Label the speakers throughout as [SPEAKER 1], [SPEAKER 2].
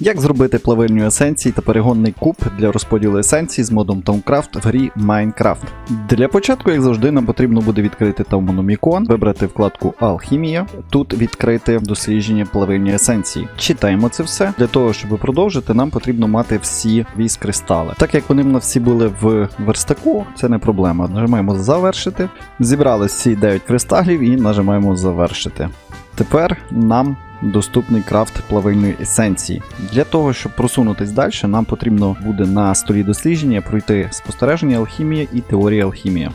[SPEAKER 1] Як зробити плавильню есенції та перегонний куб для розподілу есенцій з модом Towncraft в грі Minecraft? Для початку, як завжди, нам потрібно буде відкрити Taumonomicon, вибрати вкладку Алхімія, тут відкрити дослідження плавильні есенції. Читаємо це все. Для того, щоб продовжити, нам потрібно мати всі віз кристали. Так як вони в нас всі були в верстаку, це не проблема. Нажимаємо завершити. Зібрали всі 9 кристалів і нажимаємо завершити. Тепер нам доступний крафт плавильної есенції. Для того, щоб просунутись далі, нам потрібно буде на столі дослідження пройти спостереження алхімія і теорія алхімія.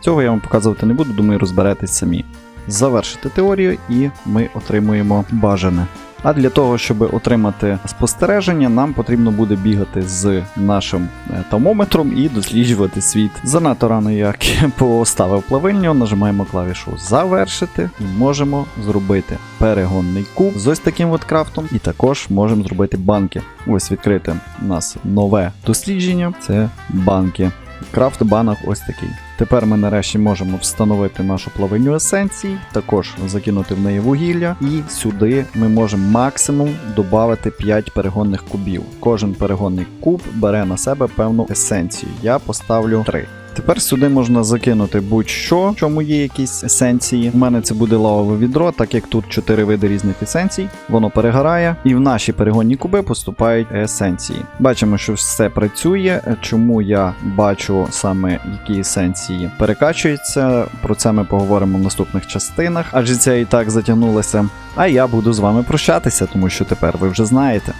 [SPEAKER 1] Цього я вам показувати не буду, думаю, розберетесь самі. Завершити теорію, і ми отримуємо бажане. А для того, щоб отримати спостереження, нам потрібно буде бігати з нашим е, томометром і досліджувати світ. Занадто рано як поставив плавильню, нажимаємо клавішу Завершити і можемо зробити перегонний куб з ось таким от крафтом, і також можемо зробити банки. Ось відкрите у нас нове дослідження це банки. Крафт банок ось такий. Тепер ми нарешті можемо встановити нашу плавильню есенції, також закинути в неї вугілля, і сюди ми можемо максимум додати 5 перегонних кубів. Кожен перегонний куб бере на себе певну есенцію. Я поставлю 3. Тепер сюди можна закинути будь-що, в чому є якісь есенції. У мене це буде лавове відро, так як тут 4 види різних есенцій, воно перегорає, і в наші перегонні куби поступають есенції. Бачимо, що все працює. Чому я бачу саме які есенції перекачуються? Про це ми поговоримо в наступних частинах, адже це і так затягнулося. А я буду з вами прощатися, тому що тепер ви вже знаєте.